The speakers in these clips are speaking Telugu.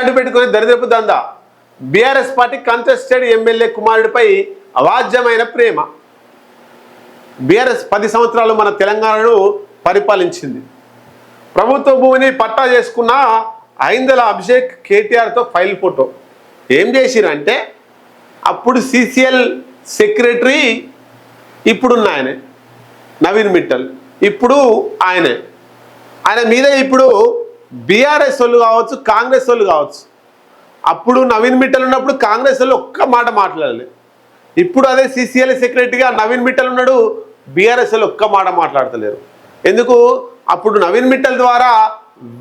అడ్డు పెట్టుకుని దరిద్రపు దందా. బీఆర్ఎస్ పార్టీ కంటెస్టెడ్ ఎమ్మెల్యే కుమారుడిపై అవాజ్యమైన ప్రేమ. బీఆర్ఎస్ పది సంవత్సరాలు మన తెలంగాణను పరిపాలించింది. ప్రభుత్వ భూమిని పట్టా చేసుకున్న ఐందల అభిషేక్ కేటీఆర్తో ఫైల్ ఫోటో. ఏం చేసిరంటే అప్పుడు సిసిఎల్ సెక్రటరీ ఇప్పుడున్న ఆయనే నవీన్ మిట్టల్. ఇప్పుడు ఆయనే. ఆయన మీద ఇప్పుడు బీఆర్ఎస్ వాళ్ళు కావచ్చు కాంగ్రెస్ వాళ్ళు కావచ్చు. అప్పుడు నవీన్ మిట్టల్ ఉన్నప్పుడు కాంగ్రెస్ వాళ్ళు ఒక్క మాట మాట్లాడలేదు ఇప్పుడు అదే సిసిఎల్ సెక్రటరీగా నవీన్ మిట్టల్ ఉన్నాడు బీఆర్ఎస్ వాళ్ళు ఒక్క మాట మాట్లాడతలేరు. ఎందుకు? అప్పుడు నవీన్ మిట్టల్ ద్వారా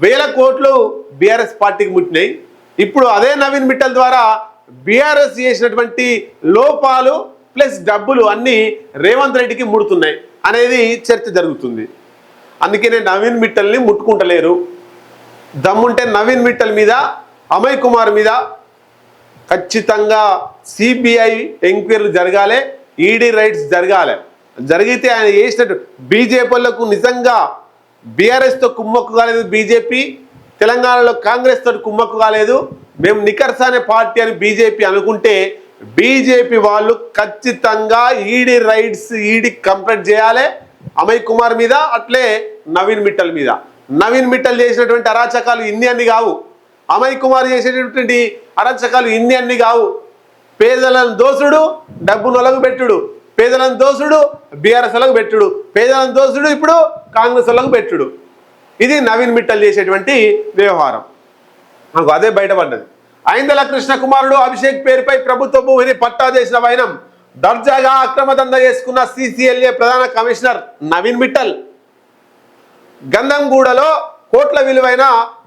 వేల కోట్లు బీఆర్ఎస్ పార్టీకి ముట్టినాయి. ఇప్పుడు అదే నవీన్ మిట్టల్ ద్వారా బీఆర్ఎస్ చేసినటువంటి లోపాలు ప్లస్ డబ్బులు అన్నీ రేవంత్ రెడ్డికి ముడుతున్నాయి అనేది చర్చ జరుగుతుంది. అందుకనే నవీన్ మిట్టల్ని ముట్టుకుంటలేరు. దమ్ముంటే నవీన్ మిట్టల్ మీద అమయ్ కుమార్ మీద ఖచ్చితంగా సిబిఐ ఎంక్వైరీలు జరగాలి ఈడీ రైట్స్ జరగాలి. జరిగితే ఆయన చేసినట్టు బీజేపీలకు నిజంగా బీఆర్ఎస్తో కుమ్మక్కు కాలేదు బీజేపీ తెలంగాణలో కాంగ్రెస్ తోటి కుమ్మక్కు కాలేదు. మేము నికర్స అనే పార్టీ అని బీజేపీ అనుకుంటే బీజేపీ వాళ్ళు ఖచ్చితంగా ఈడీ రైట్స్ ఈడీ కంప్లైంట్ చేయాలి అమయ్ కుమార్ మీద అట్లే నవీన్ మిట్టల్ మీద. నవీన్ మిట్టల్ చేసినటువంటి అరాచకాలు ఇన్ని అన్ని కావు. అమయ్ కుమార్ చేసేటటువంటి అరాచకాలు ఇన్ని అన్ని కావు. పేదలను దోసుడు డబ్బు నొలగు పెట్టుడు. పేదలను దోసుడు బీఆర్ఎస్ వాళ్ళకు పెట్టుడు. పేదలను దోసుడు ఇప్పుడు కాంగ్రెస్ వాళ్ళకు పెట్టుడు. ఇది నవీన్ మిట్టల్ చేసేటువంటి వ్యవహారం. మనకు అదే బయటపడ్డది. ఐందల కృష్ణ కుమారుడు అభిషేక్ పేరుపై ప్రభుత్వ భూమిని పట్టా చేసిన వైనం దర్జాగా అక్రమ దంద చేసుకున్న సిసిఎల్ఏ ప్రధాన కమిషనర్ నవీన్ మిట్టల్. గంధంగూడలో కోట్ల విలువైన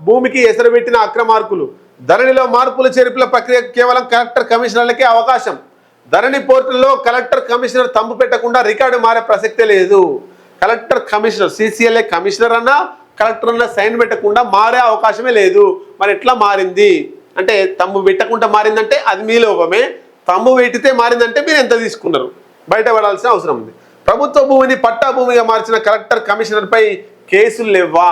భూమికి ఎసరుపెట్టిన అక్రమార్కులు. ధరణిలో మార్పులు చేర్పుల ప్రక్రియ కేవలం కలెక్టర్ కమిషనర్లకే అవకాశం. ధరణి పోర్టుల్లో కలెక్టర్ కమిషనర్ తంపు పెట్టకుండా రికార్డు మారే ప్రసక్తే లేదు. కలెక్టర్ కమిషనర్ సిసిఎల్ఏ కమిషనర్ అన్నా కలెక్టర్ అన్న సైన్ పెట్టకుండా మారే అవకాశమే లేదు. మరి ఎట్లా మారింది? అంటే తమ్ము పెట్టకుండా మారిందంటే అది మీ లోపమే. తమ్ము పెట్టితే మారిందంటే మీరు ఎంత తీసుకున్నారు? బయటపడాల్సిన అవసరం ఉంది. ప్రభుత్వ భూమిని పట్టా భూమిగా మార్చిన కలెక్టర్ కమిషనర్పై కేసులు లేవా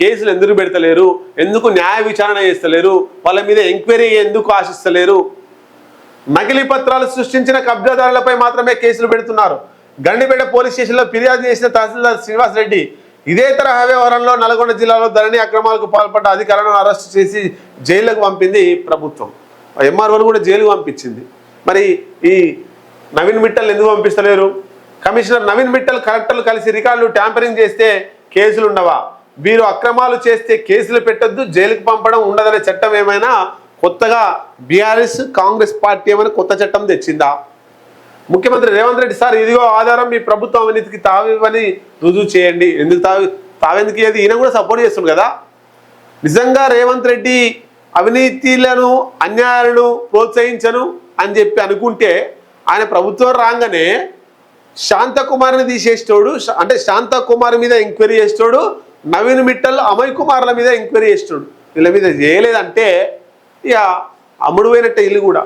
కేసులు ఎందుకు పెడతలేరు? ఎందుకు న్యాయ విచారణ చేస్తలేరు? వాళ్ళ మీద ఎంక్వైరీ ఎందుకు ఆశిస్తలేరు? నకిలీ పత్రాలు సృష్టించిన కబ్జాదారులపై మాత్రమే కేసులు పెడుతున్నారు. గండిపేట పోలీస్ స్టేషన్లో ఫిర్యాదు చేసిన తహసీల్దార్ శ్రీనివాస్ రెడ్డి ఇదే తరహా వ్యవహారంలో నల్గొండ జిల్లాలో ధరణి అక్రమాలకు పాల్పడ్డ అధికారులను అరెస్ట్ చేసి జైలుకు పంపింది ప్రభుత్వం. ఎంఆర్ఓను కూడా జైలుకు పంపించింది. మరి ఈ నవీన్ మిట్టల్ ఎందుకు పంపిస్తలేరు? కమిషనర్ నవీన్ మిట్టల్ కలెక్టర్లు కలిసి రికార్డులు ట్యాంపరింగ్ చేస్తే కేసులు ఉండవా? వీరు అక్రమాలు చేస్తే కేసులు పెట్టొద్దు జైలుకు పంపడం ఉండదనే చట్టం ఏమైనా కొత్తగా బీఆర్ఎస్ కాంగ్రెస్ పార్టీ ఏమైనా కొత్త చట్టం తెచ్చిందా? ముఖ్యమంత్రి రేవంత్ రెడ్డి సార్ ఇదిగో ఆధారం మీ ప్రభుత్వం అవినీతికి తావివ్వని రుజువు చేయండి. ఎందుకు తావి తావెందుకు ఏది? ఈయన కూడా సపోర్ట్ చేస్తుంది కదా? నిజంగా రేవంత్ రెడ్డి అవినీతిలను అన్యాయాలను ప్రోత్సహించను అని చెప్పి అనుకుంటే ఆయన ప్రభుత్వం రాగానే శాంతకుమార్ని తీసేస్తోడు అంటే శాంతకుమార్ మీద ఎంక్వైరీ చేస్తాడు నవీన్ మిట్టల్ అమయ్ కుమార్ల మీద ఎంక్వైరీ చేస్తాడు వీళ్ళ మీద చేయలేదంటే ఇక అమ్ముడు పోయినట్టే ఇల్లు కూడా.